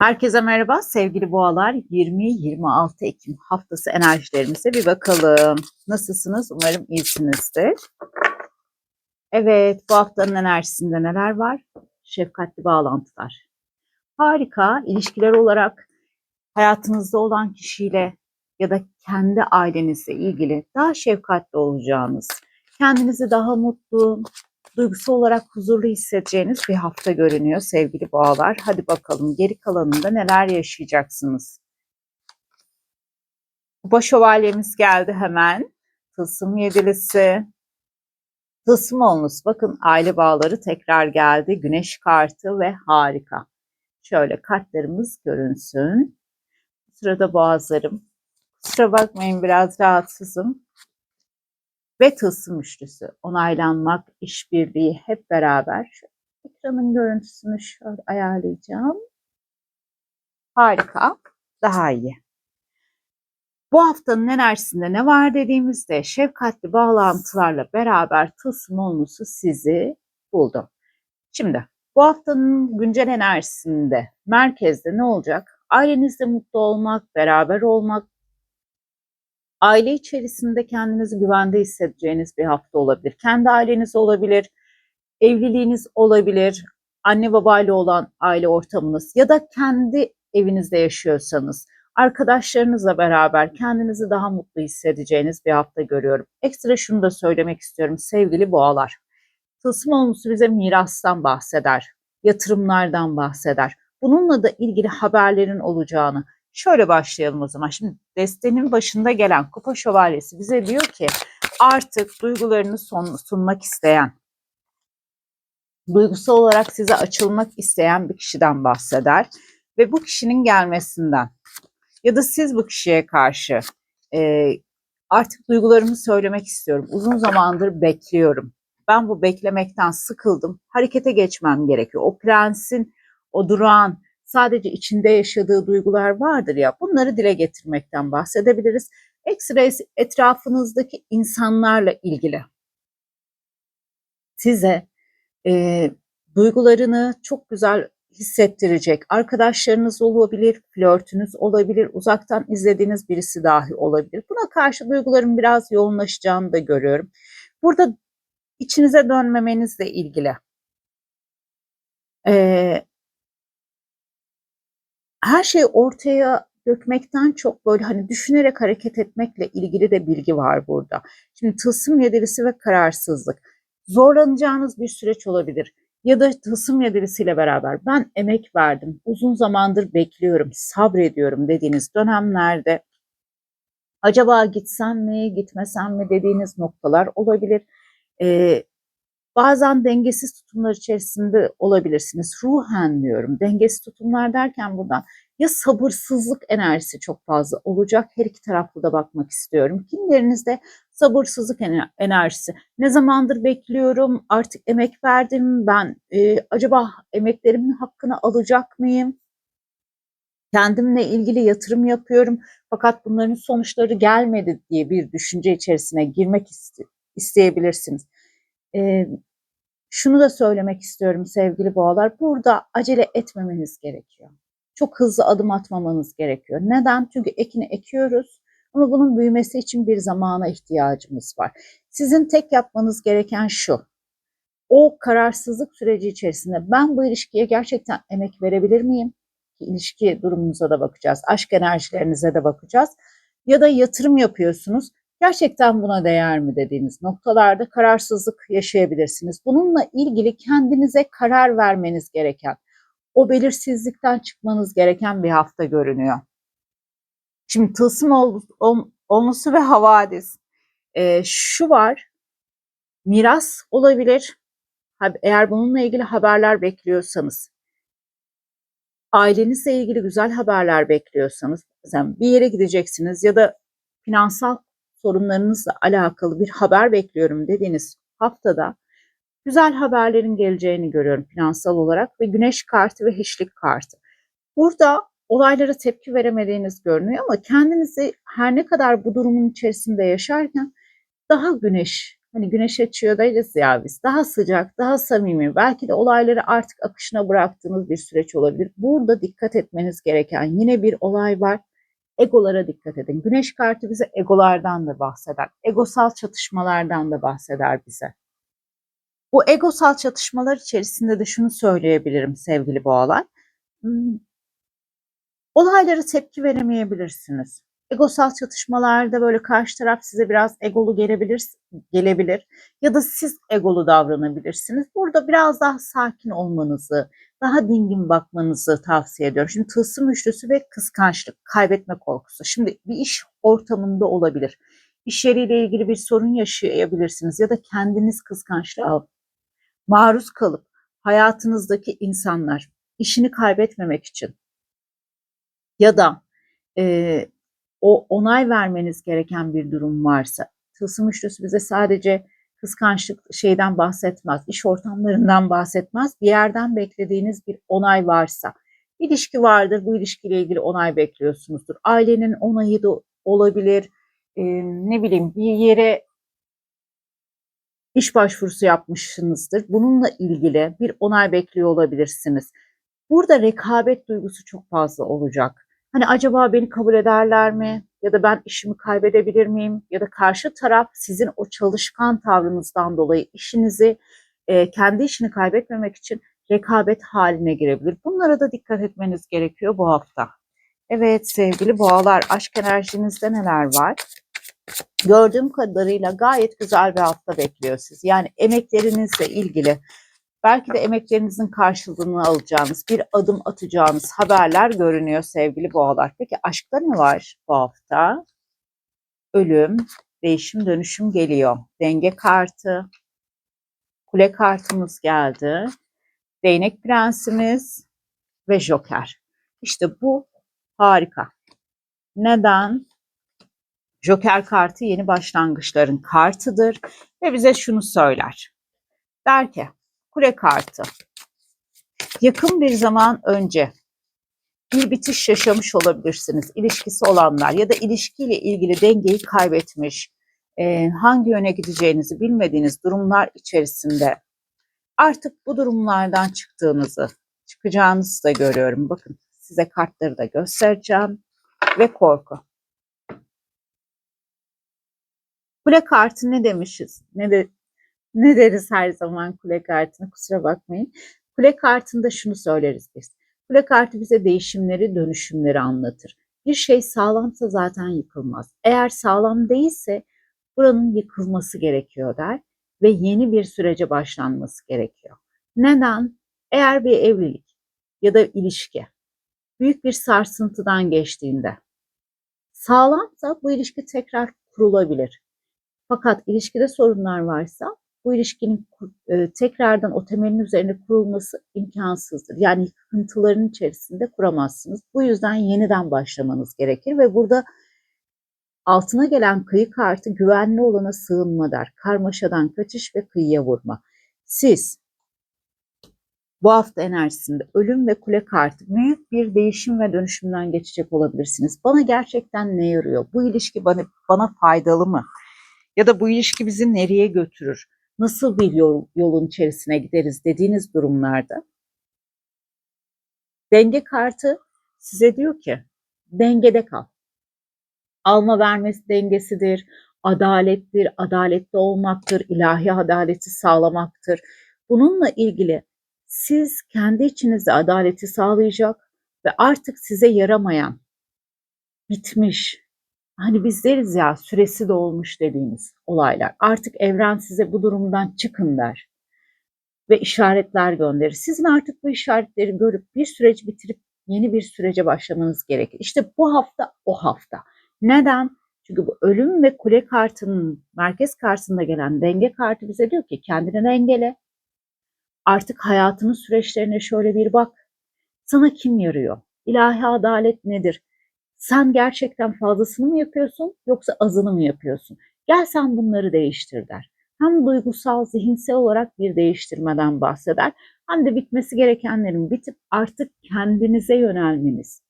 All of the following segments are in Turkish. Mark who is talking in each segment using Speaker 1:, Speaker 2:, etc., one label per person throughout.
Speaker 1: Herkese merhaba sevgili boğalar. 20-26 Ekim haftası enerjilerimize bir bakalım. Nasılsınız? Umarım iyisinizdir. Evet bu haftanın enerjisinde neler var? Şefkatli bağlantılar. Harika ilişkiler olarak hayatınızda olan kişiyle ya da kendi ailenizle ilgili daha şefkatli olacağınız, kendinizi daha mutlu, duygusal olarak huzurlu hissedeceğiniz bir hafta görünüyor sevgili boğalar. Hadi bakalım geri kalanında neler yaşayacaksınız. Kupa şövalyemiz geldi hemen. Tılsım yedilisi. Tılsım olmuş. Bakın aile bağları tekrar geldi. Güneş kartı ve harika. Şöyle kartlarımız görünsün. Bu sırada boğazlarım. Kusura bakmayın biraz rahatsızım ve tılsım üçlüsü. Onaylanmak, işbirliği hep beraber. Ekranın görüntüsünü şöyle ayarlayacağım. Harika. Daha iyi. Bu haftanın enerjisinde ne var dediğimizde şefkatli bağlantılarla beraber tılsım olması sizi buldu. Şimdi bu haftanın güncel enerjisinde merkezde ne olacak? Ailenizde mutlu olmak, beraber olmak, aile içerisinde kendinizi güvende hissedeceğiniz bir hafta olabilir. Kendi aileniz olabilir, evliliğiniz olabilir, anne babayla olan aile ortamınız ya da kendi evinizde yaşıyorsanız arkadaşlarınızla beraber kendinizi daha mutlu hissedeceğiniz bir hafta görüyorum. Ekstra şunu da söylemek istiyorum sevgili boğalar. Tılsım olmusu bize mirastan bahseder, yatırımlardan bahseder. Bununla da ilgili haberlerin olacağını, Şöyle başlayalım o zaman. Şimdi destenin başında gelen kupa şövalyesi bize diyor ki artık duygularını son, sunmak isteyen, duygusal olarak size açılmak isteyen bir kişiden bahseder. Ve bu kişinin gelmesinden ya da siz bu kişiye karşı e, artık duygularımı söylemek istiyorum. Uzun zamandır bekliyorum. Ben bu beklemekten sıkıldım. Harekete geçmem gerekiyor. O prensin, o durağan, sadece içinde yaşadığı duygular vardır ya bunları dile getirmekten bahsedebiliriz. Ekstra etrafınızdaki insanlarla ilgili size e, duygularını çok güzel hissettirecek arkadaşlarınız olabilir, flörtünüz olabilir, uzaktan izlediğiniz birisi dahi olabilir. Buna karşı duyguların biraz yoğunlaşacağını da görüyorum. Burada içinize dönmemenizle ilgili. Ee, her şeyi ortaya dökmekten çok böyle hani düşünerek hareket etmekle ilgili de bilgi var burada. Şimdi tılsım yedirisi ve kararsızlık. Zorlanacağınız bir süreç olabilir. Ya da tılsım yedirisiyle beraber ben emek verdim, uzun zamandır bekliyorum, sabrediyorum dediğiniz dönemlerde acaba gitsem mi, gitmesem mi dediğiniz noktalar olabilir. Ee, Bazen dengesiz tutumlar içerisinde olabilirsiniz. Ruhen diyorum. Dengesiz tutumlar derken buradan ya sabırsızlık enerjisi çok fazla olacak. Her iki taraflı da bakmak istiyorum. Kimlerinizde sabırsızlık enerjisi. Ne zamandır bekliyorum, artık emek verdim, ben e, acaba emeklerimin hakkını alacak mıyım? Kendimle ilgili yatırım yapıyorum fakat bunların sonuçları gelmedi diye bir düşünce içerisine girmek iste isteyebilirsiniz. E, şunu da söylemek istiyorum sevgili boğalar. Burada acele etmemeniz gerekiyor. Çok hızlı adım atmamanız gerekiyor. Neden? Çünkü ekini ekiyoruz ama bunun büyümesi için bir zamana ihtiyacımız var. Sizin tek yapmanız gereken şu. O kararsızlık süreci içerisinde ben bu ilişkiye gerçekten emek verebilir miyim? İlişki durumunuza da bakacağız. Aşk enerjilerinize de bakacağız. Ya da yatırım yapıyorsunuz gerçekten buna değer mi dediğiniz noktalarda kararsızlık yaşayabilirsiniz. Bununla ilgili kendinize karar vermeniz gereken, o belirsizlikten çıkmanız gereken bir hafta görünüyor. Şimdi tılsım ol, ol, olması ve havadis. Ee, şu var, miras olabilir. Eğer bununla ilgili haberler bekliyorsanız, ailenizle ilgili güzel haberler bekliyorsanız, mesela bir yere gideceksiniz ya da finansal sorunlarınızla alakalı bir haber bekliyorum dediğiniz haftada güzel haberlerin geleceğini görüyorum finansal olarak ve güneş kartı ve hiçlik kartı. Burada olaylara tepki veremediğiniz görünüyor ama kendinizi her ne kadar bu durumun içerisinde yaşarken daha güneş, hani güneş açıyor deriz ya biz. Daha sıcak, daha samimi. Belki de olayları artık akışına bıraktığınız bir süreç olabilir. Burada dikkat etmeniz gereken yine bir olay var. Egolara dikkat edin. Güneş kartı bize egolardan da bahseder. Egosal çatışmalardan da bahseder bize. Bu egosal çatışmalar içerisinde de şunu söyleyebilirim sevgili boğalar. Hmm, Olaylara tepki veremeyebilirsiniz. Egosal çatışmalarda böyle karşı taraf size biraz egolu gelebilir, gelebilir ya da siz egolu davranabilirsiniz. Burada biraz daha sakin olmanızı, daha dingin bakmanızı tavsiye ediyorum. Şimdi tılsım üçlüsü ve kıskançlık, kaybetme korkusu. Şimdi bir iş ortamında olabilir. İş yeriyle ilgili bir sorun yaşayabilirsiniz ya da kendiniz kıskançlığa maruz kalıp hayatınızdaki insanlar işini kaybetmemek için ya da e, o onay vermeniz gereken bir durum varsa tılsım üçlüsü bize sadece kıskançlık şeyden bahsetmez, iş ortamlarından bahsetmez. Bir yerden beklediğiniz bir onay varsa, ilişki vardır, bu ilişkiyle ilgili onay bekliyorsunuzdur. Ailenin onayı da olabilir, e, ne bileyim bir yere iş başvurusu yapmışsınızdır. Bununla ilgili bir onay bekliyor olabilirsiniz. Burada rekabet duygusu çok fazla olacak. Hani acaba beni kabul ederler mi? Ya da ben işimi kaybedebilir miyim? Ya da karşı taraf sizin o çalışkan tavrınızdan dolayı işinizi, e, kendi işini kaybetmemek için rekabet haline girebilir. Bunlara da dikkat etmeniz gerekiyor bu hafta. Evet sevgili boğalar aşk enerjinizde neler var? Gördüğüm kadarıyla gayet güzel bir hafta bekliyor siz. Yani emeklerinizle ilgili belki de emeklerinizin karşılığını alacağınız, bir adım atacağınız haberler görünüyor sevgili boğalar. Peki aşkta ne var bu hafta? Ölüm, değişim, dönüşüm geliyor. Denge kartı, kule kartımız geldi. Değnek prensimiz ve joker. İşte bu harika. Neden? Joker kartı yeni başlangıçların kartıdır ve bize şunu söyler. Der ki kule kartı yakın bir zaman önce bir bitiş yaşamış olabilirsiniz. İlişkisi olanlar ya da ilişkiyle ilgili dengeyi kaybetmiş, e, hangi yöne gideceğinizi bilmediğiniz durumlar içerisinde artık bu durumlardan çıktığınızı, çıkacağınızı da görüyorum. Bakın size kartları da göstereceğim ve korku. Kule kartı ne demişiz? Ne de ne deriz her zaman kule kartını kusura bakmayın. Kule kartında şunu söyleriz biz. Kule kartı bize değişimleri, dönüşümleri anlatır. Bir şey sağlamsa zaten yıkılmaz. Eğer sağlam değilse buranın yıkılması gerekiyor der ve yeni bir sürece başlanması gerekiyor. Neden? Eğer bir evlilik ya da ilişki büyük bir sarsıntıdan geçtiğinde sağlamsa bu ilişki tekrar kurulabilir. Fakat ilişkide sorunlar varsa bu ilişkinin e, tekrardan o temelin üzerine kurulması imkansızdır. Yani yıkıntıların içerisinde kuramazsınız. Bu yüzden yeniden başlamanız gerekir ve burada altına gelen kıyı kartı güvenli olana sığınma der. Karmaşadan kaçış ve kıyıya vurma. Siz bu hafta enerjisinde ölüm ve kule kartı büyük bir değişim ve dönüşümden geçecek olabilirsiniz. Bana gerçekten ne yarıyor? Bu ilişki bana, bana faydalı mı? Ya da bu ilişki bizi nereye götürür? Nasıl bir yol, yolun içerisine gideriz dediğiniz durumlarda denge kartı size diyor ki dengede kal. Alma vermesi dengesidir, adalettir, adaletli olmaktır, ilahi adaleti sağlamaktır. Bununla ilgili siz kendi içinizde adaleti sağlayacak ve artık size yaramayan, bitmiş, hani biz deriz ya süresi dolmuş dediğimiz olaylar. Artık evren size bu durumdan çıkın der ve işaretler gönderir. Sizin artık bu işaretleri görüp bir süreci bitirip yeni bir sürece başlamanız gerekir. İşte bu hafta o hafta. Neden? Çünkü bu ölüm ve kule kartının merkez kartında gelen denge kartı bize diyor ki kendini dengele. Artık hayatının süreçlerine şöyle bir bak. Sana kim yarıyor? İlahi adalet nedir? Sen gerçekten fazlasını mı yapıyorsun yoksa azını mı yapıyorsun? Gel sen bunları değiştir der. Hem duygusal, zihinsel olarak bir değiştirmeden bahseder hem de bitmesi gerekenlerin bitip artık kendinize yönelmeniz.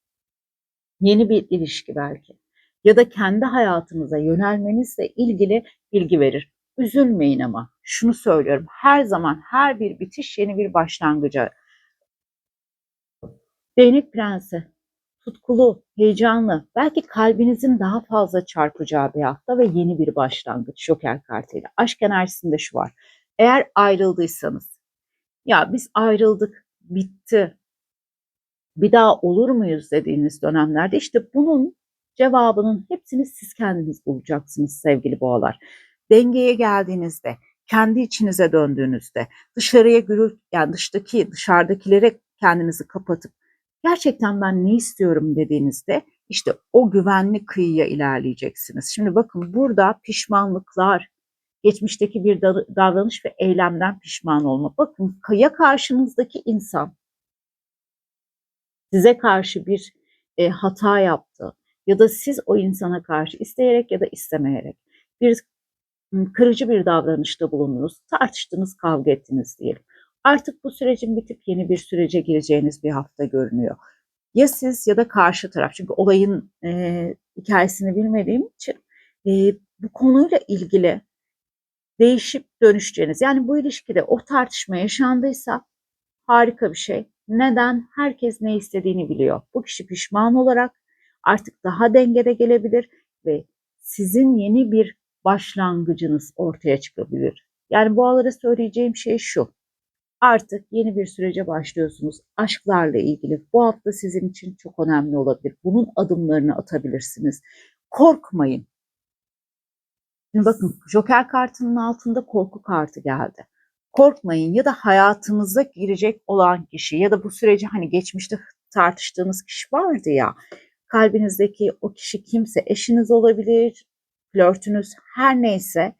Speaker 1: Yeni bir ilişki belki ya da kendi hayatınıza yönelmenizle ilgili bilgi verir. üzülmeyin ama şunu söylüyorum. Her zaman her bir bitiş yeni bir başlangıca. Değnek prensi tutkulu, heyecanlı, belki kalbinizin daha fazla çarpacağı bir hafta ve yeni bir başlangıç Joker kartıyla. Aşk enerjisinde şu var. Eğer ayrıldıysanız, ya biz ayrıldık, bitti, bir daha olur muyuz dediğiniz dönemlerde işte bunun cevabının hepsini siz kendiniz bulacaksınız sevgili boğalar. Dengeye geldiğinizde, kendi içinize döndüğünüzde, dışarıya gürül, yani dıştaki, dışarıdakilere kendinizi kapatıp gerçekten ben ne istiyorum dediğinizde işte o güvenli kıyıya ilerleyeceksiniz. Şimdi bakın burada pişmanlıklar, geçmişteki bir davranış ve eylemden pişman olma. Bakın ya karşınızdaki insan size karşı bir e, hata yaptı ya da siz o insana karşı isteyerek ya da istemeyerek bir kırıcı bir davranışta bulundunuz, tartıştınız, kavga ettiniz diyelim. Artık bu sürecin bitip yeni bir sürece gireceğiniz bir hafta görünüyor. Ya siz ya da karşı taraf. Çünkü olayın e, hikayesini bilmediğim için e, bu konuyla ilgili değişip dönüşeceğiniz. Yani bu ilişkide o tartışma yaşandıysa harika bir şey. Neden? Herkes ne istediğini biliyor. Bu kişi pişman olarak artık daha dengede gelebilir ve sizin yeni bir başlangıcınız ortaya çıkabilir. Yani bu aralara söyleyeceğim şey şu. Artık yeni bir sürece başlıyorsunuz. Aşklarla ilgili bu hafta sizin için çok önemli olabilir. Bunun adımlarını atabilirsiniz. Korkmayın. Şimdi bakın Joker kartının altında korku kartı geldi. Korkmayın ya da hayatınıza girecek olan kişi ya da bu süreci hani geçmişte tartıştığınız kişi vardı ya kalbinizdeki o kişi kimse eşiniz olabilir, flörtünüz her neyse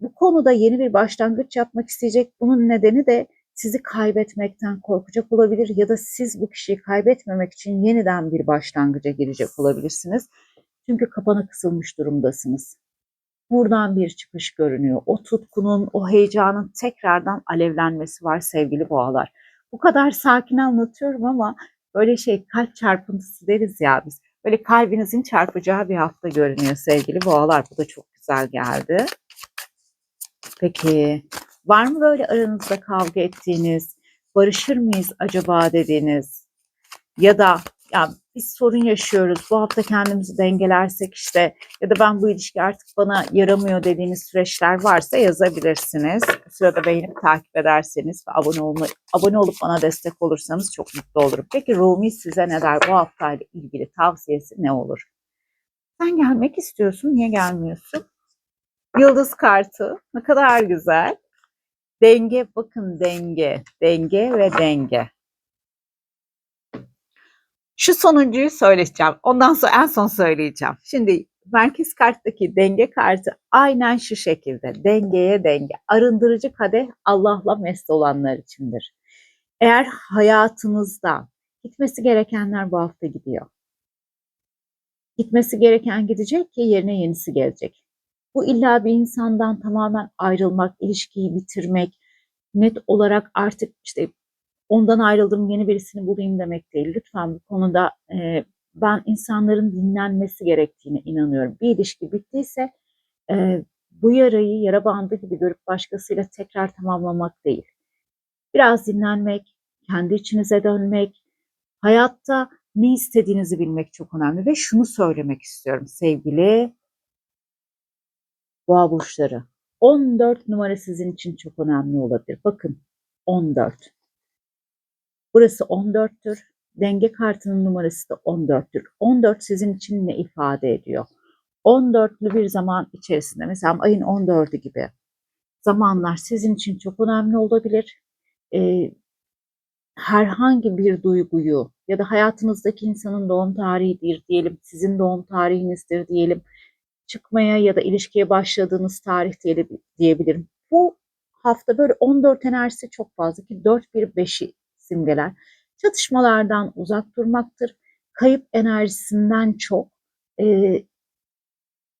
Speaker 1: bu konuda yeni bir başlangıç yapmak isteyecek. Bunun nedeni de sizi kaybetmekten korkacak olabilir ya da siz bu kişiyi kaybetmemek için yeniden bir başlangıca girecek olabilirsiniz. Çünkü kapana kısılmış durumdasınız. Buradan bir çıkış görünüyor. O tutkunun, o heyecanın tekrardan alevlenmesi var sevgili boğalar. Bu kadar sakin anlatıyorum ama böyle şey kalp çarpıntısı deriz ya biz. Böyle kalbinizin çarpacağı bir hafta görünüyor sevgili boğalar. Bu da çok güzel geldi. Peki Var mı böyle aranızda kavga ettiğiniz, barışır mıyız acaba dediğiniz ya da ya biz sorun yaşıyoruz bu hafta kendimizi dengelersek işte ya da ben bu ilişki artık bana yaramıyor dediğiniz süreçler varsa yazabilirsiniz. Sırada beğenip takip ederseniz ve abone olma, abone olup bana destek olursanız çok mutlu olurum. Peki Rumi size ne der bu haftayla ilgili tavsiyesi ne olur? Sen gelmek istiyorsun niye gelmiyorsun? Yıldız kartı ne kadar güzel. Denge bakın denge, denge ve denge. Şu sonuncuyu söyleyeceğim. Ondan sonra en son söyleyeceğim. Şimdi merkez karttaki denge kartı aynen şu şekilde. Dengeye denge. Arındırıcı kadeh Allah'la mest olanlar içindir. Eğer hayatınızda gitmesi gerekenler bu hafta gidiyor. Gitmesi gereken gidecek ki yerine yenisi gelecek. Bu illa bir insandan tamamen ayrılmak, ilişkiyi bitirmek, net olarak artık işte ondan ayrıldım yeni birisini bulayım demek değil. Lütfen bu konuda e, ben insanların dinlenmesi gerektiğine inanıyorum. Bir ilişki bittiyse e, bu yarayı yara bandı gibi görüp başkasıyla tekrar tamamlamak değil. Biraz dinlenmek, kendi içinize dönmek, hayatta ne istediğinizi bilmek çok önemli ve şunu söylemek istiyorum sevgili boğa burçları. 14 numara sizin için çok önemli olabilir. Bakın 14. Burası 14'tür. Denge kartının numarası da 14'tür. 14 sizin için ne ifade ediyor? 14'lü bir zaman içerisinde mesela ayın 14'ü gibi zamanlar sizin için çok önemli olabilir. Ee, herhangi bir duyguyu ya da hayatınızdaki insanın doğum tarihidir diyelim, sizin doğum tarihinizdir diyelim çıkmaya ya da ilişkiye başladığınız tarih diyebilirim. Bu hafta böyle 14 enerjisi çok fazla ki 4 1 5'i simgeler. Çatışmalardan uzak durmaktır. Kayıp enerjisinden çok e,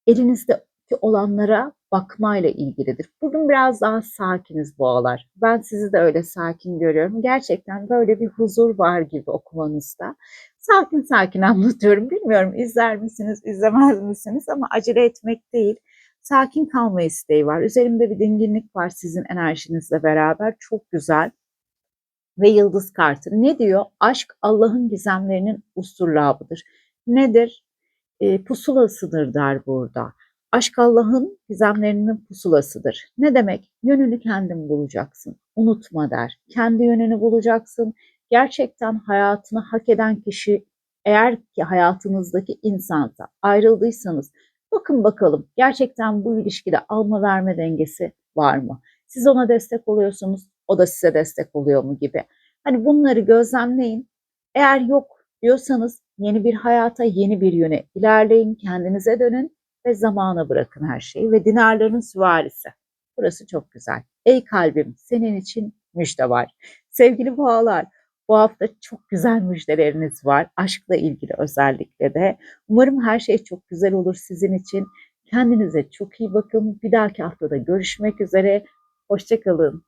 Speaker 1: elinizdeki olanlara bakmayla ilgilidir. Bugün biraz daha sakiniz boğalar. Ben sizi de öyle sakin görüyorum. Gerçekten böyle bir huzur var gibi okumanızda sakin sakin anlatıyorum. Bilmiyorum izler misiniz, izlemez misiniz ama acele etmek değil. Sakin kalma isteği var. Üzerimde bir dinginlik var sizin enerjinizle beraber. Çok güzel. Ve yıldız kartı. Ne diyor? Aşk Allah'ın gizemlerinin usturlabıdır. Nedir? E, pusulasıdır der burada. Aşk Allah'ın gizemlerinin pusulasıdır. Ne demek? Yönünü kendin bulacaksın. Unutma der. Kendi yönünü bulacaksın. Gerçekten hayatını hak eden kişi eğer ki hayatınızdaki insansa ayrıldıysanız bakın bakalım gerçekten bu ilişkide alma verme dengesi var mı? Siz ona destek oluyorsunuz, o da size destek oluyor mu gibi. Hani bunları gözlemleyin. Eğer yok diyorsanız yeni bir hayata, yeni bir yöne ilerleyin, kendinize dönün ve zamana bırakın her şeyi ve dinarların süvarisi. Burası çok güzel. Ey kalbim senin için müjde var. Sevgili boğalar bu hafta çok güzel müjdeleriniz var. Aşkla ilgili özellikle de. Umarım her şey çok güzel olur sizin için. Kendinize çok iyi bakın. Bir dahaki haftada görüşmek üzere. Hoşçakalın.